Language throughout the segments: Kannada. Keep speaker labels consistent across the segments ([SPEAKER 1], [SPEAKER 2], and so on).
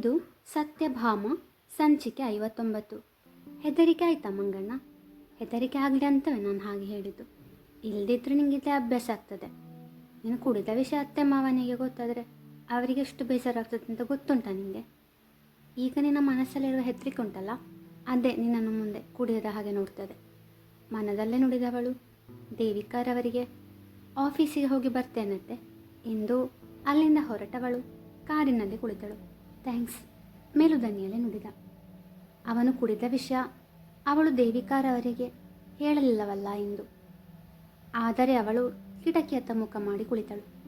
[SPEAKER 1] ಇದು ಸತ್ಯಭಾಮ, ಸಂಚಿಕೆ ಐವತ್ತೊಂಬತ್ತು. ಹೆದರಿಕೆ ಆಯ್ತಾ ಮಂಗಣ್ಣ? ಹೆದರಿಕೆ ಆಗಲಿ ಅಂತವೇ ನಾನು ಹಾಗೆ ಹೇಳಿದ್ದು. ಇಲ್ಲದಿದ್ದರೆ ಇಲ್ಲೇ ಅಭ್ಯಾಸ ಆಗ್ತದೆ. ನೀನು ಕುಡಿದ ವಿಷಯ ಅತ್ತೆ ಮಾವನಿಗೆ ಗೊತ್ತಾದರೆ ಅವರಿಗೆ ಎಷ್ಟು ಬೇಸರ ಆಗ್ತದೆ ಅಂತ ಗೊತ್ತುಂಟಾ ನಿನಗೆ ಈಗ ನಿನ್ನ ಮನಸ್ಸಲ್ಲಿರುವ ಹೆದರಿಕೆ ಉಂಟಲ್ಲ, ಅದೇ ನಿನ್ನನ್ನು ಮುಂದೆ ಕುಡಿಯದ ಹಾಗೆ ನೋಡ್ತದೆ. ಮನದಲ್ಲೇ ನುಡಿದವಳು ದೇವಿಕಾರವರಿಗೆ ಆಫೀಸಿಗೆ ಹೋಗಿ ಬರ್ತೇನಂತೆ ಎಂದು ಅಲ್ಲಿಂದ ಹೊರಟವಳು, ಕಾರಿನಲ್ಲಿ ಕುಳಿತಳು. ಥ್ಯಾಂಕ್ಸ್ ಮೇಲುದನಿಯಲ್ಲೇ ನುಡಿದ. ಅವನು ಕುಡಿದ ವಿಷಯ ಅವಳು ದೇವಿಕಾರವರಿಗೆ ಹೇಳಲಿಲ್ಲವಲ್ಲ ಎಂದು. ಆದರೆ ಅವಳು ಕಿಟಕಿಯತ್ತ ಮುಖ ಮಾಡಿ ಕುಳಿತಳು.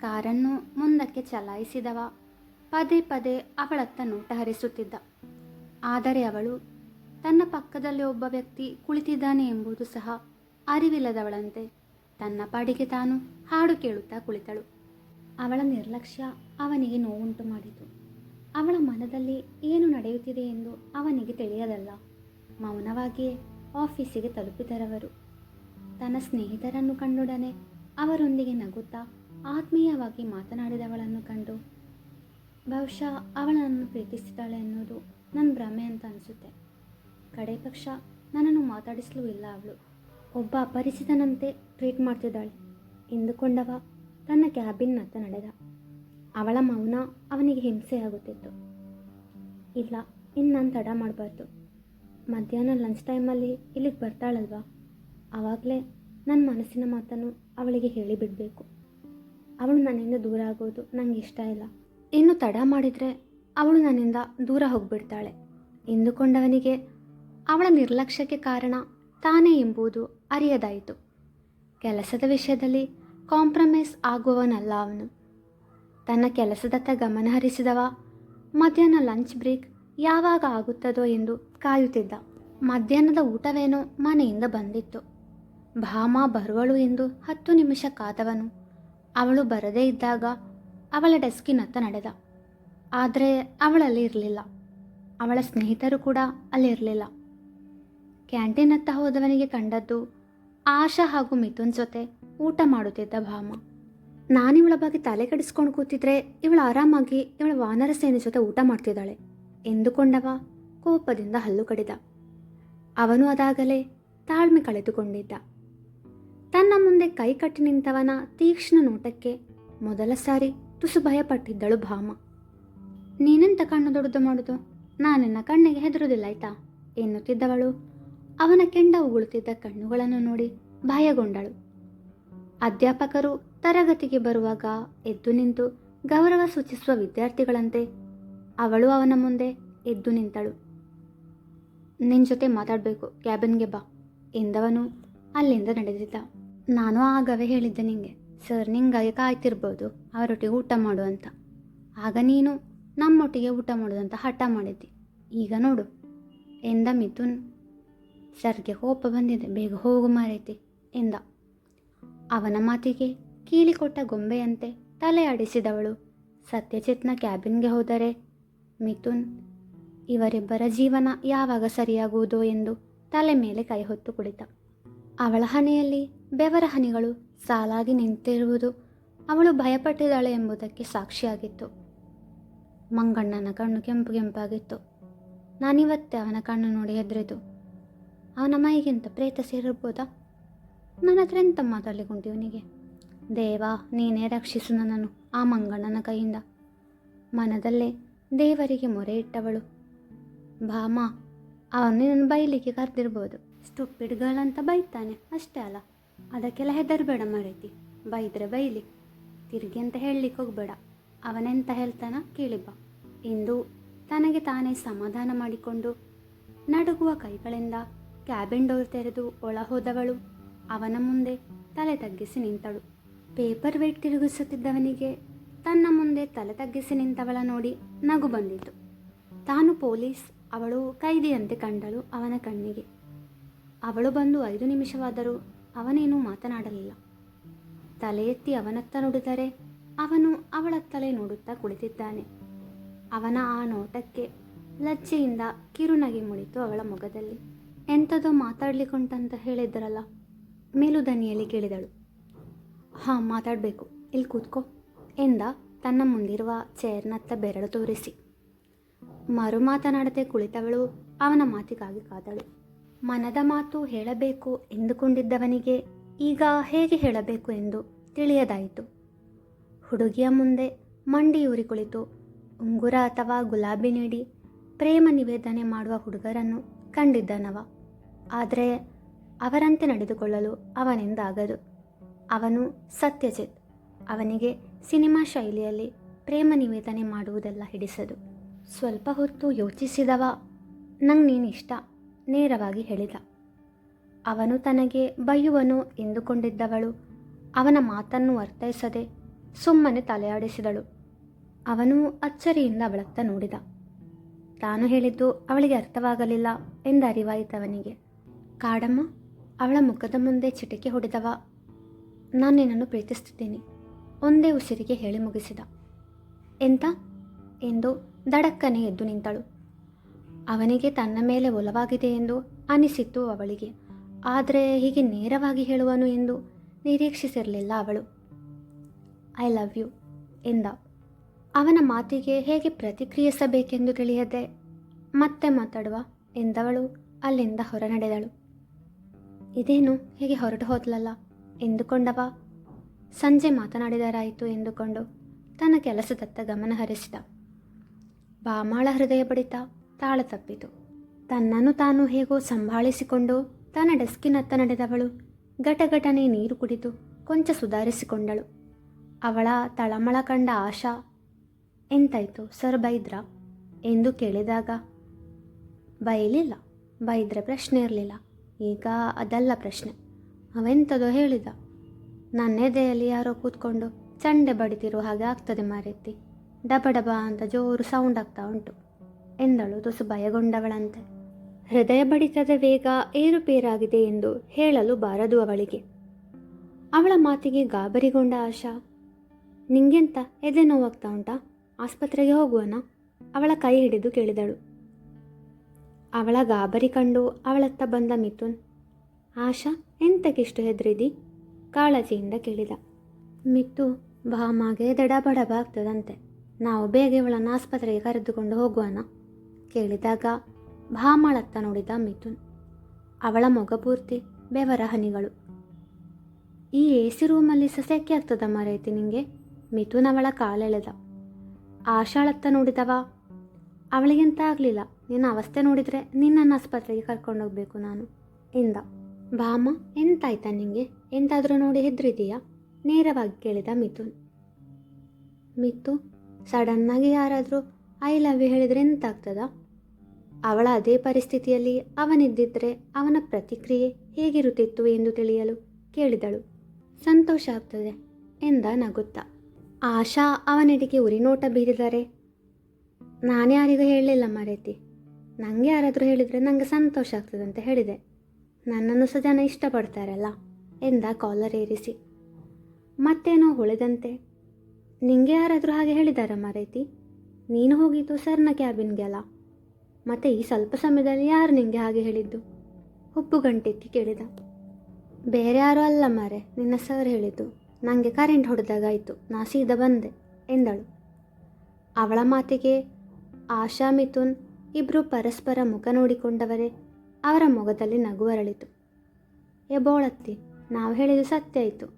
[SPEAKER 1] ಕಾರನ್ನು ಮುಂದಕ್ಕೆ ಚಲಾಯಿಸಿದವ. ಪದೇ ಪದೇ ಅವಳತ್ತ ನೋಟ ಹರಿಸುತ್ತಿದ್ದ. ಆದರೆ ಅವಳು ತನ್ನ ಪಕ್ಕದಲ್ಲಿ ಒಬ್ಬ ವ್ಯಕ್ತಿ ಕುಳಿತಿದ್ದಾನೆ ಎಂಬುದು ಸಹ ಅರಿವಿಲ್ಲದವಳಂತೆ ತನ್ನ ಪಾಡಿಗೆ ತಾನು ಹಾಡು ಕೇಳುತ್ತಾ ಕುಳಿತಳು. ಅವಳ ನಿರ್ಲಕ್ಷ್ಯ ಅವನಿಗೆ ನೋವುಂಟು ಮಾಡಿತು. ಅವಳ ಮನದಲ್ಲಿ ಏನು ನಡೆಯುತ್ತಿದೆ ಎಂದು ಅವನಿಗೆ ತಿಳಿಯದಲ್ಲ. ಮೌನವಾಗಿಯೇ ಆಫೀಸಿಗೆ ತಲುಪಿದರವರು. ತನ್ನ ಸ್ನೇಹಿತರನ್ನು ಕಂಡೊಡನೆ ಅವರೊಂದಿಗೆ ನಗುತ್ತಾ ಆತ್ಮೀಯವಾಗಿ ಮಾತನಾಡಿದವಳನ್ನು ಕಂಡು, ಬಹುಶಃ ಅವಳನ್ನು ಪ್ರೀತಿಸಿದ್ದಾಳೆ ಎನ್ನುವುದು ನನ್ನ ಭ್ರಮೆ ಅಂತ ಅನಿಸುತ್ತೆ. ಕಡೆ ಪಕ್ಷ ನನ್ನನ್ನು ಮಾತಾಡಿಸಲೂ ಇಲ್ಲ ಅವಳು. ಒಬ್ಬ ಅಪರಿಚಿತನಂತೆ ಟ್ರೀಟ್ ಮಾಡ್ತಿದ್ದಾಳೆ. ಎಂದುಕೊಂಡವ ತನ್ನ ಕ್ಯಾಬಿನ್ನತ್ತ ನಡೆದ. ಅವಳ ಮೌನ ಅವನಿಗೆ ಹಿಂಸೆ ಆಗುತ್ತಿತ್ತು. ಇಲ್ಲ, ಇನ್ನು ನಾನು ತಡ ಮಾಡಬಾರ್ದು. ಮಧ್ಯಾಹ್ನ ಲಂಚ್ ಟೈಮಲ್ಲಿ ಇಲ್ಲಿಗೆ ಬರ್ತಾಳಲ್ವಾ? ಆವಾಗಲೇ ನನ್ನ ಮನಸ್ಸಿನ ಮಾತನ್ನು ಅವಳಿಗೆ ಹೇಳಿಬಿಡಬೇಕು ಅವಳು ನನ್ನಿಂದ ದೂರ ಆಗೋದು ನನಗೆ ಇಷ್ಟ ಇಲ್ಲ. ಇನ್ನು ತಡ ಮಾಡಿದರೆ ಅವಳು ನನ್ನಿಂದ ದೂರ ಹೋಗಿಬಿಡ್ತಾಳೆ. ಎಂದುಕೊಂಡವನಿಗೆ ಅವಳ ನಿರ್ಲಕ್ಷ್ಯಕ್ಕೆ ಕಾರಣ ತಾನೇ ಎಂಬುದು ಅರಿಯದಾಯಿತು. ಕೆಲಸದ ವಿಷಯದಲ್ಲಿ ಕಾಂಪ್ರಮೈಸ್ ಆಗುವವನಲ್ಲ ಅವನು. ತನ್ನ ಕೆಲಸದತ್ತ ಗಮನ ಹರಿಸಿದವ. ಮಧ್ಯಾಹ್ನ ಲಂಚ್ ಬ್ರೇಕ್ ಯಾವಾಗ ಆಗುತ್ತದೋ ಎಂದು ಕಾಯುತ್ತಿದ್ದ. ಮಧ್ಯಾಹ್ನದ ಊಟವೇನೋ ಮನೆಯಿಂದ ಬಂದಿತ್ತು. ಭಾಮ ಬರುವಳು ಎಂದು ಹತ್ತು ನಿಮಿಷ ಕಾದವನು. ಅವಳು ಬರದೇ ಇದ್ದಾಗ ಅವಳ ಡೆಸ್ಕಿನತ್ತ ನಡೆದ. ಆದರೆ ಅವಳಲ್ಲಿ ಇರಲಿಲ್ಲ. ಅವಳ ಸ್ನೇಹಿತರು ಕೂಡ ಅಲ್ಲಿರಲಿಲ್ಲ ಕ್ಯಾಂಟೀನತ್ತ ಹೋದವನಿಗೆ ಕಂಡದ್ದು ಆಶಾ ಹಾಗೂ ಮಿಥುನ್ ಜೊತೆ ಊಟ ಮಾಡುತ್ತಿದ್ದ ಭಾಮ. ನಾನಿವಳ ಬಗ್ಗೆ ತಲೆ ಕೆಡಿಸ್ಕೊಂಡು ಕೂತಿದ್ರೆ ಇವಳು ಆರಾಮಾಗಿ ಇವಳ ವಾನರ ಸೇನೆ ಜೊತೆ ಊಟ ಮಾಡ್ತಿದ್ದಾಳೆ. ಎಂದುಕೊಂಡವ, ಕೋಪದಿಂದ ಹಲ್ಲು ಕಡಿದ. ಅವನು ಅದಾಗಲೇ ತಾಳ್ಮೆ ಕಳೆದುಕೊಂಡಿದ್ದ. ತನ್ನ ಮುಂದೆ ಕೈ ಕಟ್ಟಿ ನಿಂತವನ ತೀಕ್ಷ್ಣ ನೋಟಕ್ಕೆ ಮೊದಲ ಸಾರಿ ತುಸು ಭಯಪಟ್ಟಿದ್ದಳು ಭಾಮ. ನೀನೆಂತ ಕಣ್ಣು ದೊಡ್ಡದು ಮಾಡುದು? ನಾನೆನ್ನ ಕಣ್ಣಿಗೆ ಹೆದರುದಿಲ್ಲ, ಆಯ್ತಾ? ಎನ್ನುತ್ತಿದ್ದವಳು. ಅವನ ಕೆಂಡ ಉಗುಳುತ್ತಿದ್ದ ಕಣ್ಣುಗಳನ್ನು ನೋಡಿ ಭಯಗೊಂಡಳು. ಅಧ್ಯಾಪಕರು ತರಗತಿಗೆ ಬರುವಾಗ ಎದ್ದು ನಿಂತು ಗೌರವ ಸೂಚಿಸುವ ವಿದ್ಯಾರ್ಥಿಗಳಂತೆ ಅವಳು ಅವನ ಮುಂದೆ ಎದ್ದು ನಿಂತಳು. ನಿನ್ನ ಜೊತೆ ಮಾತಾಡಬೇಕು, ಕ್ಯಾಬಿನ್ಗೆ ಬಾ, ಎಂದವನು ಅಲ್ಲಿಂದ ನಡೆದಿದ್ದ. ನಾನು ಆಗವೇ ಹೇಳಿದ್ದೆ ನಿಂಗೆ. ಸರ್, ನಿಂಗಾಗಿ ಕಾಯ್ತಿರ್ಬೋದು, ಅವರೊಟ್ಟಿಗೆ ಊಟ ಮಾಡು ಅಂತ. ಆಗ ನೀನು ನಮ್ಮೊಟ್ಟಿಗೆ ಊಟ ಮಾಡೋದಂತ ಹಠ ಮಾಡಿದ್ದಿ. ಈಗ ನೋಡು, ಎಂದ ಮಿಥುನ್. ಸರ್ಗೆ ಕೋಪ ಬಂದಿದೆ, ಬೇಗ ಹೋಗು ಮಾರೈತಿ, ಎಂದ. ಅವನ ಮಾತಿಗೆ ಕೀಲಿಕೊಟ್ಟ ಗೊಂಬೆಯಂತೆ ತಲೆ ಆಡಿಸಿದವಳು. ಸತ್ಯಜಿತ್ನ ಕ್ಯಾಬಿನ್ಗೆ ಹೋದರೆ, ಮಿಥುನ್, ಇವರಿಬ್ಬರ ಜೀವನ ಯಾವಾಗ ಸರಿಯಾಗುವುದೋ? ಎಂದು ತಲೆ ಮೇಲೆ ಕೈ ಹೊತ್ತು ಕುಳಿತ. ಅವಳ ಹಣೆಯಲ್ಲಿ ಬೆವರ ಹನಿಗಳು ಸಾಲಾಗಿ ನಿಂತಿರುವುದು ಅವಳು ಭಯಪಟ್ಟಿದ್ದಾಳೆ ಎಂಬುದಕ್ಕೆ ಸಾಕ್ಷಿಯಾಗಿತ್ತು. ಮಂಗಣ್ಣನ ಕಣ್ಣು ಕೆಂಪು ಕೆಂಪಾಗಿತ್ತು. ನಾನಿವತ್ತೆ ಅವನ ಕಣ್ಣು ನೋಡಿ ಹೆದರಿದು, ಅವನ ಮೈಗಿಂತ ಪ್ರೇತ ಸೇರಿರ್ಬೋದಾ? ನನ್ನ ಹತ್ರ ಎಂತ ಮಾತಾಡಲಿಕ್ಕುಂಟು ದೇವಾ, ನೀನೇ ರಕ್ಷಿಸು ನನ್ನನ್ನು ಆ ಮಂಗಣ್ಣನ ಕೈಯಿಂದ. ಮನದಲ್ಲೇ ದೇವರಿಗೆ ಮೊರೆ ಇಟ್ಟವಳು. ಭಾಮ, ಅವನು ನನ್ನ ಬೈಲಿಕ್ಕೆ ಕರೆದಿರ್ಬೋದು. ಸ್ಟುಪ್ಪಿಡ್ ಗರ್ಲ್ ಅಂತ ಬೈತಾನೆ, ಅಷ್ಟೇ ಅಲ್ಲ. ಅದಕ್ಕೆಲ್ಲ ಹೆದರಬೇಡ ಮರೀತಿ. ಬೈದ್ರೆ ಬೈಲಿ. ತಿರುಗಿ ಅಂತ ಹೇಳಲಿಕ್ಕೆ ಹೋಗಬೇಡ. ಅವನೆಂತ ಹೇಳ್ತಾನ ಬಾ. ಎಂದು ತನಗೆ ತಾನೇ ಸಮಾಧಾನ ಮಾಡಿಕೊಂಡು ನಡುಗುವ ಕೈಗಳಿಂದ ಕ್ಯಾಬಿನ್ ಡೋರ್ ತೆರೆದು ಒಳ ಹೋದವಳು ಅವನ ಮುಂದೆ ತಲೆ ತಗ್ಗಿಸಿ ನಿಂತಳು. ಪೇಪರ್ ವೇಟ್ ತಿರುಗಿಸುತ್ತಿದ್ದವನಿಗೆ ತನ್ನ ಮುಂದೆ ತಲೆ ತಗ್ಗಿಸಿ ನಿಂತವಳ ನೋಡಿ ನಗು ಬಂದಿತು. ತಾನು ಪೊಲೀಸ್, ಅವಳು ಕೈದಿಯಂತೆ ಕಂಡಳು ಅವನ ಕಣ್ಣಿಗೆ. ಅವಳು ಬಂದು ಐದು ನಿಮಿಷವಾದರೂ ಅವನೇನೂ ಮಾತನಾಡಲಿಲ್ಲ. ತಲೆ ಎತ್ತಿ ಅವನತ್ತ ನೋಡಿದರೆ ಅವನು ಅವಳತ್ತಲೇ ನೋಡುತ್ತಾ ಕುಳಿತಿದ್ದಾನೆ. ಅವನ ಆ ನೋಟಕ್ಕೆ ಲಜ್ಜೆಯಿಂದ ಕಿರುನಗೆ ಮುಳಿತು ಅವಳ ಮುಖದಲ್ಲಿ. ಎಂಥದೋ ಮಾತಾಡಲಿಕ್ಕುಂಟಂತ ಹೇಳಿದ್ರಲ್ಲ ಮೇಲುದನಿಯಲ್ಲಿ ಕೇಳಿದಳು. ಹಾಂ, ಮಾತಾಡಬೇಕು. ಇಲ್ಲಿ ಕೂತ್ಕೋ. ಎಂದ, ತನ್ನ ಮುಂದಿರುವ ಚೇರ್ನತ್ತ ಬೆರಳು ತೋರಿಸಿ. ಮರು ಮಾತನಾಡದೆ ಕುಳಿತವಳು ಅವನ ಮಾತಿಗಾಗಿ ಕಾದಳು. ಮನದ ಮಾತು ಹೇಳಬೇಕು ಎಂದುಕೊಂಡಿದ್ದವನಿಗೆ ಈಗ ಹೇಗೆ ಹೇಳಬೇಕು ಎಂದು ತಿಳಿಯದಾಯಿತು. ಹುಡುಗಿಯ ಮುಂದೆ ಮಂಡಿಯೂರಿ ಕುಳಿತು ಉಂಗುರ ಅಥವಾ ಗುಲಾಬಿ ನೀಡಿ ಪ್ರೇಮ ನಿವೇದನೆ ಮಾಡುವ ಹುಡುಗರನ್ನು ಕಂಡಿದ್ದನವ ಆದರೆ ಅವರಂತೆ ನಡೆದುಕೊಳ್ಳಲು ಅವನಿಂದಾಗದು. ಅವನು ಸತ್ಯಜಿತ್. ಅವನಿಗೆ ಸಿನಿಮಾ ಶೈಲಿಯಲ್ಲಿ ಪ್ರೇಮ ನಿವೇದನೆ ಮಾಡುವುದೆಲ್ಲ ಹಿಡಿಸದು. ಸ್ವಲ್ಪ ಹೊತ್ತು ಯೋಚಿಸಿದವ, ನಂಗೆ ನೀನಿಷ್ಟ ನೇರವಾಗಿ ಹೇಳಿದ. ಅವನು ತನಗೆ ಬೈಯುವನು ಎಂದುಕೊಂಡಿದ್ದವಳು, ಅವನ ಮಾತನ್ನು ಅರ್ಥೈಸದೆ ಸುಮ್ಮನೆ ತಲೆಯಾಡಿಸಿದಳು. ಅವನು ಅಚ್ಚರಿಯಿಂದ ಅವಳತ್ತ ನೋಡಿದ. ತಾನು ಹೇಳಿದ್ದು ಅವಳಿಗೆ ಅರ್ಥವಾಗಲಿಲ್ಲ ಎಂದರಿವಾಯಿತವನಿಗೆ ಕಾಡಮ್ಮ, ಅವಳ ಮುಖದ ಮುಂದೆ ಚಿಟಿಕೆ ಹೊಡೆದವ ನಾನು ನಿನ್ನನ್ನು ಪ್ರೀತಿಸುತ್ತಿದ್ದೀನಿ ಒಂದೇ ಉಸಿರಿಗೆ ಹೇಳಿ ಮುಗಿಸಿದ. ಎಂತ? ಎಂದು ದಡಕ್ಕನೆ ಎದ್ದು ನಿಂತಳು. ಅವನಿಗೆ ತನ್ನ ಮೇಲೆ ಒಲವಾಗಿದೆ ಎಂದು ಅನಿಸಿತ್ತು ಅವಳಿಗೆ. ಆದರೆ ಹೀಗೆ ನೇರವಾಗಿ ಹೇಳುವನು ಎಂದು ನಿರೀಕ್ಷಿಸಿರಲಿಲ್ಲ ಅವಳು. ಐ ಲವ್ ಯು ಎಂದ. ಅವನ ಮಾತಿಗೆ ಹೇಗೆ ಪ್ರತಿಕ್ರಿಯಿಸಬೇಕೆಂದು ತಿಳಿಯದೆ ಮತ್ತೆ ಮಾತಾಡುವ ಎಂದವಳು ಅಲ್ಲಿಂದ ಹೊರನಡೆದಳು. ಇದೇನು? ಹೇಗೆ ಹೊರಟು ಹೋದ್ಲಲ್ಲ? ಎಂದುಕೊಂಡವ? ಸಂಜೆ ಮಾತನಾಡಿದರಾಯಿತು ಎಂದುಕೊಂಡು ತನ್ನ ಕೆಲಸದತ್ತ ಗಮನ ಹರಿಸಿದ. ಬಾಮಾಳ ಹೃದಯ ಬಡಿತ ತಾಳ ತಪ್ಪಿತು. ತನ್ನನ್ನು ತಾನು ಹೇಗೋ ಸಂಭಾಳಿಸಿಕೊಂಡು ತನ್ನ ಡೆಸ್ಕಿನತ್ತ ನಡೆದವಳು ಘಟಘಟನೆ ನೀರು ಕುಡಿದು ಕೊಂಚ ಸುಧಾರಿಸಿಕೊಂಡಳು. ಅವಳ ತಳಮಳ ಕಂಡ ಆಶಾ, ಎಂತಾಯ್ತು ಸರ್ ಬೈದ್ರ ಎಂದು ಕೇಳಿದಾಗ, ಬೈಲಿಲ್ಲ, ಬೈದ್ರೆ ಪ್ರಶ್ನೆ ಇರಲಿಲ್ಲ. ಈಗ ಅದಲ್ಲ ಪ್ರಶ್ನೆ. ಅವೆಂಥದೋ ಹೇಳಿದ. ನನ್ನ ಎದೆಯಲ್ಲಿ ಯಾರೋ ಕೂತ್ಕೊಂಡು ಚಂಡೆ ಬಡಿತಿರೋ ಹಾಗೆ ಆಗ್ತದೆ ಮಾರೆತ್ತಿ. ಡಬ ಡಬ ಅಂತ ಜೋರು ಸೌಂಡ್ ಆಗ್ತಾ ಉಂಟು. ಎಂದಳು ತುಸು ಭಯಗೊಂಡವಳಂತೆ ಹೃದಯ ಬಡಿತದ ವೇಗ ಏರುಪೇರಾಗಿದೆ ಎಂದು ಹೇಳಲು ಬಾರದು ಅವಳಿಗೆ. ಅವಳ ಮಾತಿಗೆ ಗಾಬರಿಗೊಂಡ ಆಶಾ, ನಿಂಗೆಂತ ಎದೆ ನೋವಾಗ್ತಾ ಉಂಟಾ? ಆಸ್ಪತ್ರೆಗೆ ಹೋಗುವನ? ಅವಳ ಕೈ ಹಿಡಿದು ಕೇಳಿದಳು. ಅವಳ ಗಾಬರಿ ಕಂಡು ಅವಳತ್ತ ಬಂದ ಮಿಥುನ್ ಆಶಾ ಎಂತಕ್ಕಿಷ್ಟು ಹೆದರಿದಿ? ಕಾಳಜಿಯಿಂದ ಕೇಳಿದ. ಮಿತ್ತು ಭಾಮಾಗೆ ದಡಬಡಬ ಆಗ್ತದಂತೆ. ನಾವು ಬೇಗ ಇವಳನ್ನು ಆಸ್ಪತ್ರೆಗೆ ಕರೆದುಕೊಂಡು ಹೋಗುವನ ಕೇಳಿದಾಗ ಭಾಮಳತ್ತ ನೋಡಿದ ಮಿಥುನ್. ಅವಳ ಮೊಗ ಪೂರ್ತಿ ಬೆವರ ಹನಿಗಳು. ಈ ಎ ಸಿ ರೂಮಲ್ಲಿ ಸಸ್ಯಕ್ಕೆ ಆಗ್ತದ ಮರೈತಿ ನಿಂಗೆ? ಮಿಥುನ್ ಅವಳ ಕಾಲೆಳೆದ. ಆಶಾಳತ್ತ ನೋಡಿದವ, ಅವಳಿಗೆಂತ ಆಗಲಿಲ್ಲ, ನಿನ್ನ ಅವಸ್ಥೆ ನೋಡಿದರೆ ನಿನ್ನನ್ನು ಆಸ್ಪತ್ರೆಗೆ ಕರ್ಕೊಂಡೋಗ್ಬೇಕು ನಾನು ಎಂದ ಭಾಮ ಎಂತಾಯ್ತಾ ನಿಂಗೆ? ಎಂತಾದರೂ ನೋಡಿ ಹೆದರಿದೀಯಾ? ನೇರವಾಗಿ ಕೇಳಿದ ಮಿಥುನ್. ಮಿಥು ಸಡನ್ನಾಗಿ ಯಾರಾದರೂ ಐ ಲವ್ ಯು ಹೇಳಿದರೆ ಎಂತಾಗ್ತದ? ಅವಳ ಅದೇ ಪರಿಸ್ಥಿತಿಯಲ್ಲಿ ಅವನಿದ್ದಿದ್ರೆ ಅವನ ಪ್ರತಿಕ್ರಿಯೆ ಹೇಗಿರುತ್ತಿತ್ತು ಎಂದು ತಿಳಿಯಲು ಕೇಳಿದಳು. ಸಂತೋಷ ಆಗ್ತದೆ ಎಂದ ನಗುತ್ತಾ. ಆಶಾ ಅವನೆಡೆಗೆ ಉರಿನೋಟ ಬೀರಿದರೆ? ನಾನು ಯಾರಿಗೂ ಹೇಳಲಿಲ್ಲ ಮರೇತಿ. ನನಗೆ ಯಾರಾದರೂ ಹೇಳಿದರೆ ನನಗೆ ಸಂತೋಷ ಆಗ್ತದೆ ಅಂತ ಹೇಳಿದೆ. ನನ್ನನ್ನು ಸಹ ಜನ ಇಷ್ಟಪಡ್ತಾರಲ್ಲ? ಎಂದ ಕಾಲರ್ ಏರಿಸಿ. ಮತ್ತೇನೋ ಹೊಳೆದಂತೆ ನಿಂಗೆ ಯಾರಾದರೂ ಹಾಗೆ ಹೇಳಿದಾರ ಮಾರೈತಿ? ನೀನು ಹೋಗಿದ್ದು ಸರ್ನ ಕ್ಯಾಬಿನ್ಗೆ ಅಲ್ಲ ಮತ್ತೆ ಈ ಸ್ವಲ್ಪ ಸಮಯದಲ್ಲಿ ಯಾರು ನಿಂಗೆ ಹಾಗೆ ಹೇಳಿದ್ದು? ಹುಬ್ಬು ಗಂಟೆತ್ತಿ ಕೇಳಿದ. ಬೇರೆ ಯಾರೂ ಅಲ್ಲ ಮಾರೆ, ನಿನ್ನ ಸರ್ ಹೇಳಿದ್ದು. ನನಗೆ ಕರೆಂಟ್ ಹೊಡೆದಾಗಾಯಿತು, ನಾ ಸೀದಾ ಬಂದೆ, ಎಂದಳು. ಅವಳ ಮಾತಿಗೆ ಆಶಾ ಮಿಥುನ್ ಇಬ್ಬರು ಪರಸ್ಪರ ಮುಖ ನೋಡಿಕೊಂಡವರೇ ಅವರ ಮೊಗದಲ್ಲಿ ನಗು ಅರಳಿತು ಏ ಬೋಳತ್ತಿ ನಾವು ಹೇಳಿದ್ದು ಸತ್ಯ ಆಯಿತು.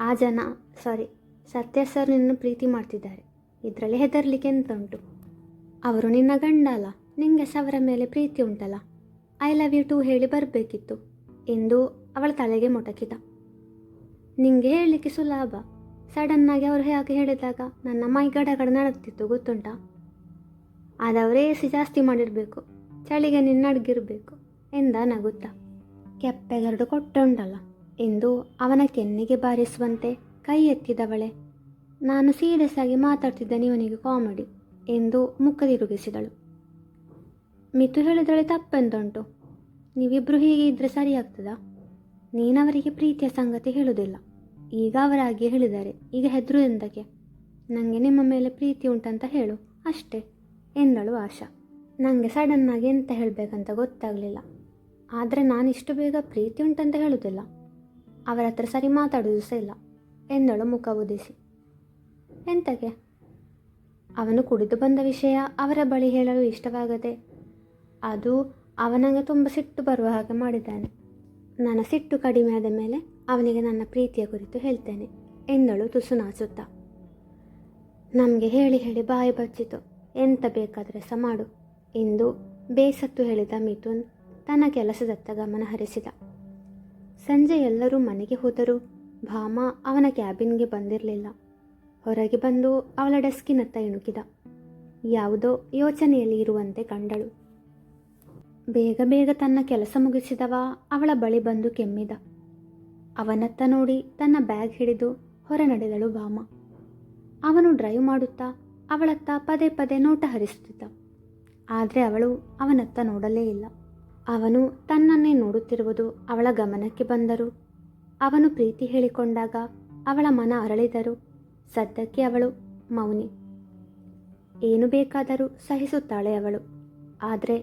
[SPEAKER 1] ಆ ಜನ ಸಾರಿ ಸತ್ಯ ಸರ್ ನಿನ್ನ ಪ್ರೀತಿ ಮಾಡ್ತಿದ್ದಾರೆ. ಇದರಲ್ಲಿ ಹೆದರ್ಲಿಕ್ಕೆ ಎಂತ ಉಂಟು ಅವರು ನಿನ್ನ ಗಂಡ ಅಲ್ಲ, ನಿಂಗೆ ಸವರ ಮೇಲೆ ಪ್ರೀತಿ ಉಂಟಲ್ಲ. ಐ ಲವ್ ಯು ಟು ಹೇಳಿ ಬರಬೇಕಿತ್ತು. ಎಂದು ಅವಳ ತಲೆಗೆ ಮೊಟಕಿದ. ನಿಂಗೆ ಹೇಳಲಿಕ್ಕೆ ಸುಲಭ. ಸಡನ್ನಾಗಿ ಅವರು ಹೇಗೆ ಹೇಳಿದಾಗ ನನ್ನ ಮೈ ಗಡಗಡ ಗಡ ನಡಗ್ತಿತ್ತು ಗೊತ್ತುಂಟಾ? ಆದವರೇ ಎ ಸಿ ಜಾಸ್ತಿ ಮಾಡಿರಬೇಕು. ಚಳಿಗೆ ನಿನ್ನ ಅಡ್ಗಿರ್ಬೇಕು ಎಂದ ನಗುತ್ತಾ. ಕೆಪ್ಪೆಗರಡು ಕೊಟ್ಟೆ ಉಂಟಲ್ಲ ಎಂದು ಅವನ ಕೆನ್ನಿಗೆ ಬಾರಿಸುವಂತೆ ಕೈ ಎತ್ತಿದವಳೆ. ನಾನು ಸೀರಿಯಸ್ ಆಗಿ ಮಾತಾಡ್ತಿದ್ದೇನೆ ಇವನಿಗೆ ಕಾಮಿಡಿ, ಎಂದು ಮುಖ ತಿರುಗಿಸಿದಳು ಮಿತು ಹೇಳಿದಳೆ ತಪ್ಪೆಂದುಂಟು ನೀವಿಬ್ಬರು ಹೀಗೆ ಇದ್ದರೆ ಸರಿಯಾಗ್ತದಾ? ನೀನವರಿಗೆ ಪ್ರೀತಿಯ ಸಂಗತಿ ಹೇಳುವುದಿಲ್ಲ ಈಗ ಅವರಾಗಿ ಹೇಳಿದ್ದಾರೆ ಈಗ ಹೆದರು ಎಂದಕ್ಕೆ? ನನಗೆ ನಿಮ್ಮ ಮೇಲೆ ಪ್ರೀತಿ ಉಂಟಂತ ಹೇಳು, ಅಷ್ಟೇ, ಎಂದಳು ಆಶಾ. ನನಗೆ ಸಡನ್ನಾಗಿ ಎಂತ ಹೇಳಬೇಕಂತ ಗೊತ್ತಾಗಲಿಲ್ಲ. ಆದರೆ ನಾನು ಇಷ್ಟು ಬೇಗ ಪ್ರೀತಿ ಉಂಟಂತ ಹೇಳುವುದಿಲ್ಲ ಅವರ ಹತ್ರ ಸರಿ ಮಾತಾಡೋದು ಸಹ ಇಲ್ಲ. ಎಂದಳು ಮುಖ ಉದಿಸಿ ಎಂತಕ್ಕೆ ಅವನು ಕುಡಿದು ಬಂದ ವಿಷಯ ಅವರ ಬಳಿ ಹೇಳಲು ಇಷ್ಟವಾಗದೆ, ಅದು ಅವನಿಗೆ ತುಂಬ ಸಿಟ್ಟು ಬರುವ ಹಾಗೆ ಮಾಡಿದ್ದಾನೆ. ನನ್ನ ಸಿಟ್ಟು ಕಡಿಮೆ ಆದ ಮೇಲೆ ಅವನಿಗೆ ನನ್ನ ಪ್ರೀತಿಯ ಕುರಿತು ಹೇಳ್ತೇನೆ, ಎಂದಳು ತುಸು ನಾಚುತ್ತಾ. ನಮಗೆ ಹೇಳಿ ಹೇಳಿ ಬಾಯಿ ಬಚ್ಚಿತು. ಎಂತ ಬೇಕಾದರೆ ಸಹ ಮಾಡು. ಎಂದು ಬೇಸತ್ತು ಹೇಳಿದ ಮಿಥುನ್ ತನ್ನ ಕೆಲಸದತ್ತ ಗಮನ ಹರಿಸಿದ. ಸಂಜೆ ಎಲ್ಲರೂ ಮನೆಗೆ ಹೋದರೂ. ಭಾಮ ಅವನ ಕ್ಯಾಬಿನ್ಗೆ ಬಂದಿರಲಿಲ್ಲ. ಹೊರಗೆ ಬಂದು ಅವಳ ಡೆಸ್ಕಿನತ್ತ ಇಣುಕಿದ. ಯಾವುದೋ ಯೋಚನೆಯಲ್ಲಿ ಇರುವಂತೆ ಕಂಡಳು. ಬೇಗ ಬೇಗ ತನ್ನ ಕೆಲಸ ಮುಗಿಸಿದವ ಅವಳ ಬಳಿ ಬಂದು ಕೆಮ್ಮಿದ. ಅವನತ್ತ ನೋಡಿ ತನ್ನ ಬ್ಯಾಗ್ ಹಿಡಿದು ಹೊರ ನಡೆದಳು ಭಾಮ. ಅವನು ಡ್ರೈವ್ ಮಾಡುತ್ತಾ ಅವಳತ್ತ ಪದೇ ಪದೇ ನೋಟ ಹರಿಸುತ್ತಿದ್ದ. ಆದರೆ ಅವಳು ಅವನತ್ತ ನೋಡಲೇ ಇಲ್ಲ. ಅವನು ತನ್ನನ್ನೇ ನೋಡುತ್ತಿರುವುದು ಅವಳ ಗಮನಕ್ಕೆ ಬಂದರು. ಅವನು ಪ್ರೀತಿ ಹೇಳಿಕೊಂಡಾಗ ಅವಳ ಮನ ಅರಳಿದರು. ಸದ್ಯಕ್ಕೆ ಅವಳು ಮೌನಿ. ಏನು ಬೇಕಾದರೂ ಸಹಿಸುತ್ತಾಳೆ ಅವಳು. ಆದರೆ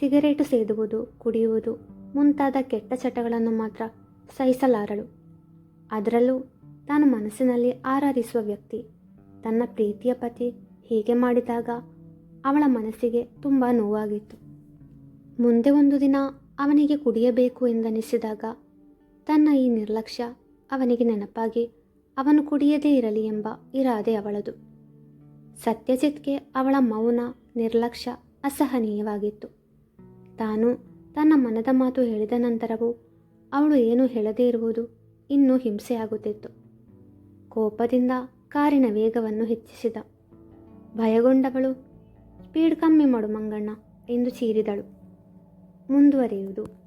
[SPEAKER 1] ಸಿಗರೇಟು ಸೇದುವುದು, ಕುಡಿಯುವುದು ಮುಂತಾದ ಕೆಟ್ಟ ಚಟಗಳನ್ನು ಮಾತ್ರ ಸಹಿಸಲಾರಳು. ಅದರಲ್ಲೂ ತಾನು ಮನಸ್ಸಿನಲ್ಲಿ ಆರಾಧಿಸುವ ವ್ಯಕ್ತಿ. ತನ್ನ ಪ್ರೀತಿಯ ಪತಿ ಹೀಗೆ ಮಾಡಿದಾಗ ಅವಳ ಮನಸ್ಸಿಗೆ ತುಂಬ ನೋವಾಗಿತ್ತು. ಮುಂದೆ ಒಂದು ದಿನ ಅವನಿಗೆ ಕುಡಿಯಬೇಕು ಎಂದನಿಸಿದಾಗ ತನ್ನ ಈ ನಿರ್ಲಕ್ಷ್ಯ ಅವನಿಗೆ ನೆನಪಾಗಿ ಅವನು ಕುಡಿಯದೇ ಇರಲಿ ಎಂಬ ಇರಾದೆ ಅವಳದು. ಸತ್ಯಜಿತ್ಗೆ ಅವಳ ಮೌನ, ನಿರ್ಲಕ್ಷ್ಯ ಅಸಹನೀಯವಾಗಿತ್ತು. ತಾನು ತನ್ನ ಮನದ ಮಾತು ಹೇಳಿದ ನಂತರವೂ ಅವಳು ಏನೂ ಹೇಳದೇ ಇರುವುದು ಇನ್ನೂ ಹಿಂಸೆಯಾಗುತ್ತಿತ್ತು. ಕೋಪದಿಂದ ಕಾರಿನ ವೇಗವನ್ನು ಹೆಚ್ಚಿಸಿದ. ಭಯಗೊಂಡವಳು ಸ್ಪೀಡ್ ಕಮ್ಮಿ ಮಾಡು ಮಂಗಣ್ಣ ಎಂದು ಚೀರಿದಳು. ಮುಂದುವರಿಯುವುದು.